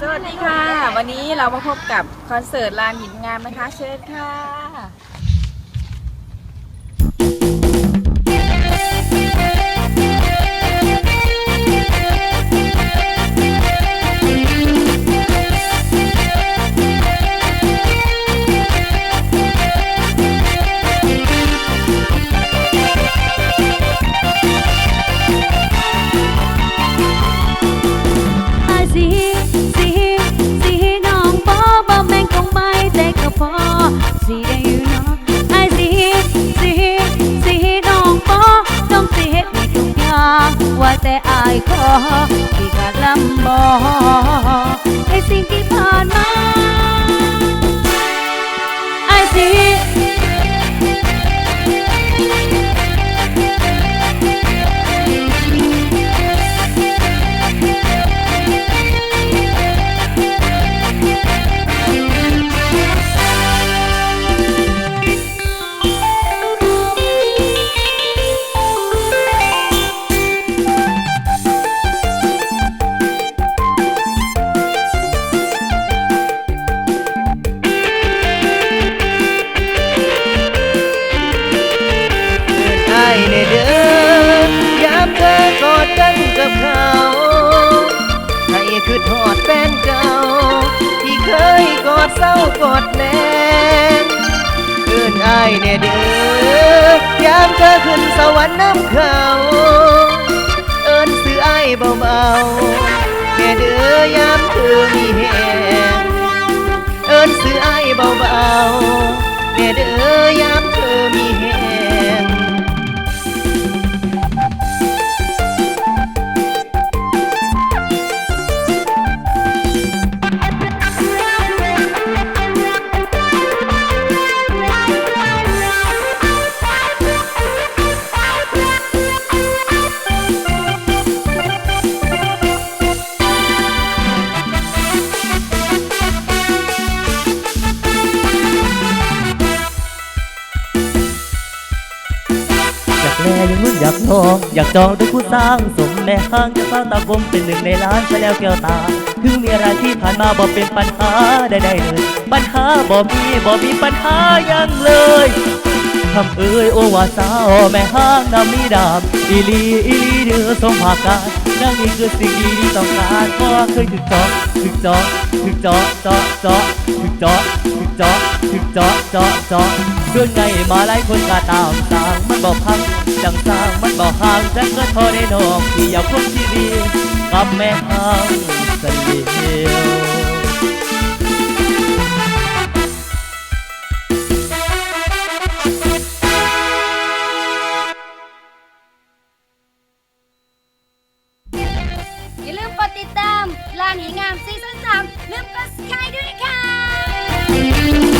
สวัสดีค่ะ วันนี้เรามาพบกับคอนเสิร์ตลานหินงามนะคะ เชิญค่ะ พอสิได้อยู่เนาะอาสิสิสิเห็ดน้องบอต้องสิเฮ็ดให้ทุกอย่างว่าแต่อายขอที่ขาดลำบ่ไอ้สิ่งที่ผ่านมา ดกันกับเขาให้คือทอดแฟนเก่า ที่เคยกอดเศร้ากอดแน่เอิ้นไอ้เนเด้อยามเธอขึ้นสวรรค์น้ำเขาเอิ้นซื้อไอ้เบาๆแค่เด้อยามเธอมีแหงเอิ้นซื้อไอ้เบาๆแน่เด้อ ยังมุ่นอยากทองอยากจองด้วยผู้สร้างสมแม่ห้างจะสร้างตาคมเป็นหนึ่งในล้านไปแล้วแก้วตา ถึงมีอะไรที่ผ่านมาบ่เป็นปัญหาใดๆเลย ปัญหาบ่มีบ่มีปัญหายังเลยคำเอ่ยโอวาสาวแม่ห้างนำมีดาบอีลีอีลีเดือสมภาการนั่นนี่คือสิ่งดีที่ต้องการเพราะว่าเคยถึกจอกถึกจอกถึกจอกจาะเจาะถึกจอกถึกจอกถึกจอกจาะเจาะ เรื่องไงมาหลายคนก็ตามสร้างมันบ่พังจังสร้างมันบ่ห่างจังก็ทอได้นอกที่อยากพบที่ดีกับแม่ห้างเสลียวอย่าลืมกดติดตามลานหินงามซีซั่น3ลืมกดสไครด้วยนะคะ